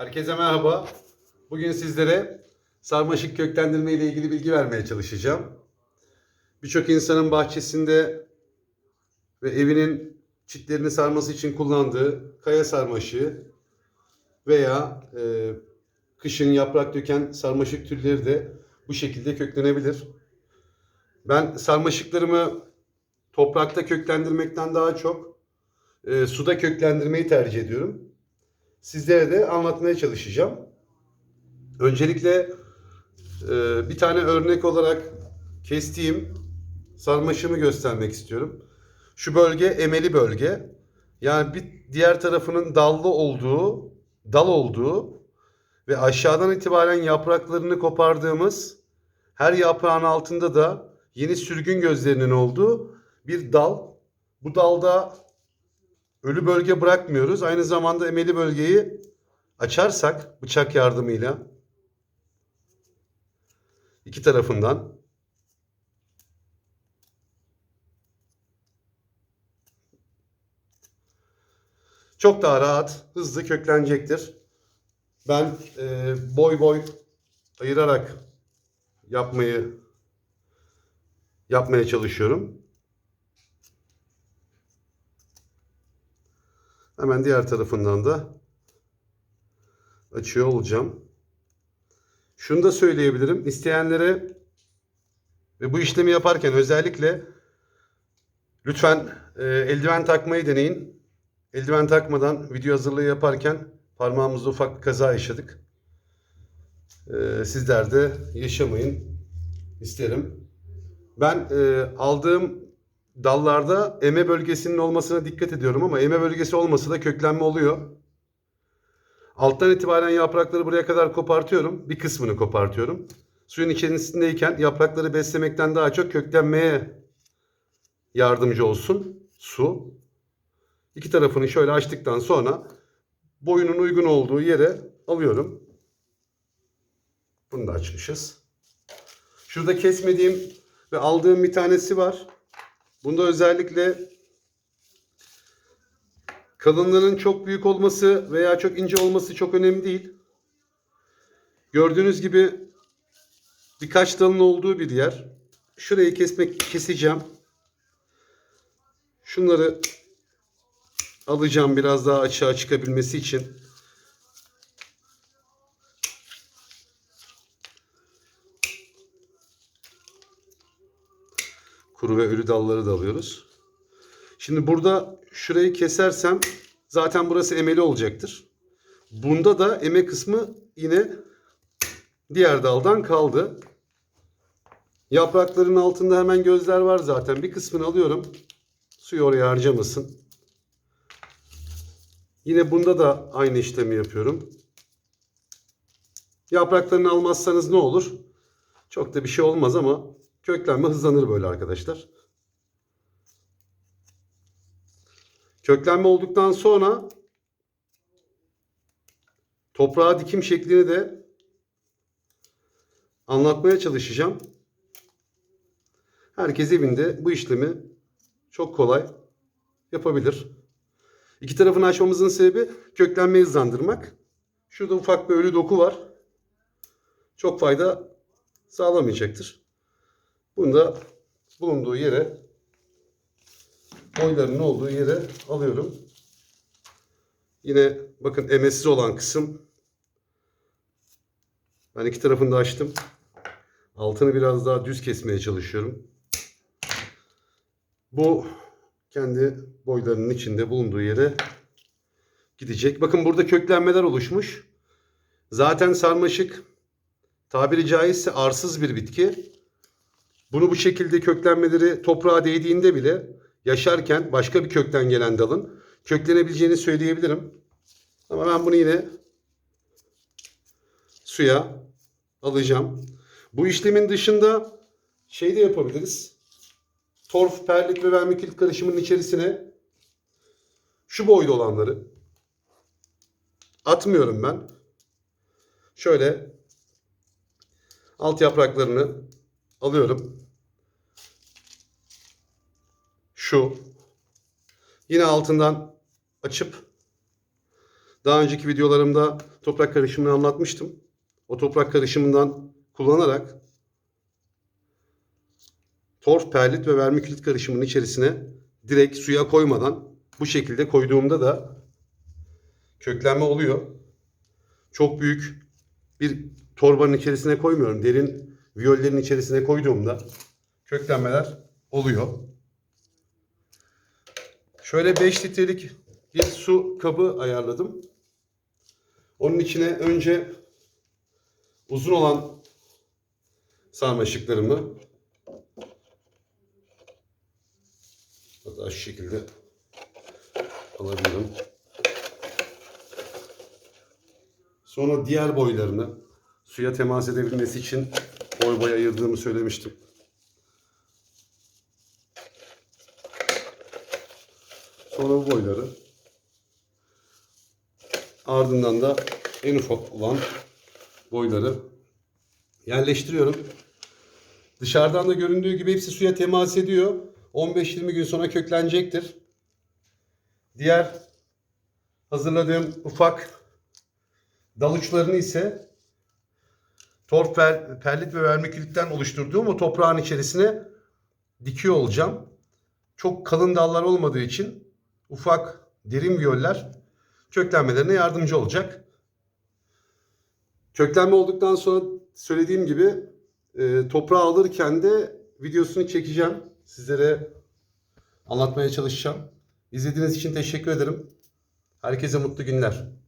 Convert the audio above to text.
Herkese merhaba. Bugün sizlere sarmaşık köklendirme ile ilgili bilgi vermeye çalışacağım. Birçok insanın bahçesinde ve evinin çitlerini sarması için kullandığı kaya sarmaşığı veya e, kışın yaprak döken sarmaşık türleri de bu şekilde köklenebilir. Ben sarmaşıklarımı toprakta köklendirmekten daha çok e, suda köklendirmeyi tercih ediyorum sizlere de anlatmaya çalışacağım. Öncelikle e, bir tane örnek olarak kestiğim sarmaşığımı göstermek istiyorum. Şu bölge emeli bölge. Yani bir diğer tarafının dallı olduğu, dal olduğu ve aşağıdan itibaren yapraklarını kopardığımız her yaprağın altında da yeni sürgün gözlerinin olduğu bir dal. Bu dalda ölü bölge bırakmıyoruz. Aynı zamanda emeli bölgeyi açarsak bıçak yardımıyla iki tarafından çok daha rahat, hızlı köklenecektir. Ben e, boy boy ayırarak yapmayı yapmaya çalışıyorum. Hemen diğer tarafından da açıyor olacağım. Şunu da söyleyebilirim. İsteyenlere ve bu işlemi yaparken özellikle lütfen e, eldiven takmayı deneyin. Eldiven takmadan video hazırlığı yaparken parmağımızda ufak bir kaza yaşadık. E, sizler de yaşamayın isterim. Ben e, aldığım dallarda eme bölgesinin olmasına dikkat ediyorum ama eme bölgesi olmasa da köklenme oluyor. Alttan itibaren yaprakları buraya kadar kopartıyorum. Bir kısmını kopartıyorum. Suyun içerisindeyken yaprakları beslemekten daha çok köklenmeye yardımcı olsun su. İki tarafını şöyle açtıktan sonra boyunun uygun olduğu yere alıyorum. Bunu da açmışız. Şurada kesmediğim ve aldığım bir tanesi var. Bunda özellikle kalınlığının çok büyük olması veya çok ince olması çok önemli değil. Gördüğünüz gibi birkaç dalın olduğu bir yer. Şurayı kesmek keseceğim. Şunları alacağım biraz daha açığa çıkabilmesi için. Kuru ve ölü dalları da alıyoruz. Şimdi burada şurayı kesersem zaten burası emeli olacaktır. Bunda da eme kısmı yine diğer daldan kaldı. Yaprakların altında hemen gözler var zaten. Bir kısmını alıyorum. Suyu oraya harcamasın. Yine bunda da aynı işlemi yapıyorum. Yapraklarını almazsanız ne olur? Çok da bir şey olmaz ama köklenme hızlanır böyle arkadaşlar. Köklenme olduktan sonra toprağa dikim şeklini de anlatmaya çalışacağım. Herkes evinde bu işlemi çok kolay yapabilir. İki tarafını açmamızın sebebi köklenmeyi hızlandırmak. Şurada ufak bir ölü doku var. Çok fayda sağlamayacaktır. Bunu da bulunduğu yere boylarının olduğu yere alıyorum. Yine bakın emesiz olan kısım. Ben iki tarafını da açtım. Altını biraz daha düz kesmeye çalışıyorum. Bu kendi boylarının içinde bulunduğu yere gidecek. Bakın burada köklenmeler oluşmuş. Zaten sarmaşık tabiri caizse arsız bir bitki. Bunu bu şekilde köklenmeleri toprağa değdiğinde bile yaşarken başka bir kökten gelen dalın köklenebileceğini söyleyebilirim. Ama ben bunu yine suya alacağım. Bu işlemin dışında şey de yapabiliriz. Torf, perlit ve vermikülit karışımının içerisine şu boyda olanları atmıyorum ben. Şöyle alt yapraklarını alıyorum. Şu. Yine altından açıp Daha önceki videolarımda toprak karışımını anlatmıştım. O toprak karışımından kullanarak torf, perlit ve vermikülit karışımının içerisine direkt suya koymadan bu şekilde koyduğumda da köklenme oluyor. Çok büyük bir torbanın içerisine koymuyorum. Derin viyollerin içerisine koyduğumda köklenmeler oluyor. Şöyle 5 litrelik bir su kabı ayarladım. Onun içine önce uzun olan sarmaşıklarımı hatta şu şekilde alabilirim. Sonra diğer boylarını suya temas edebilmesi için boy boy ayırdığımı söylemiştim. Sonra bu boyları ardından da en ufak olan boyları yerleştiriyorum. Dışarıdan da göründüğü gibi hepsi suya temas ediyor. 15-20 gün sonra köklenecektir. Diğer hazırladığım ufak dal uçlarını ise torf, per, perlit ve vermikülitten oluşturduğum o toprağın içerisine dikiyor olacağım. Çok kalın dallar olmadığı için ufak derin viyoller köklenmelerine yardımcı olacak. Köklenme olduktan sonra söylediğim gibi e, toprağı alırken de videosunu çekeceğim. Sizlere anlatmaya çalışacağım. İzlediğiniz için teşekkür ederim. Herkese mutlu günler.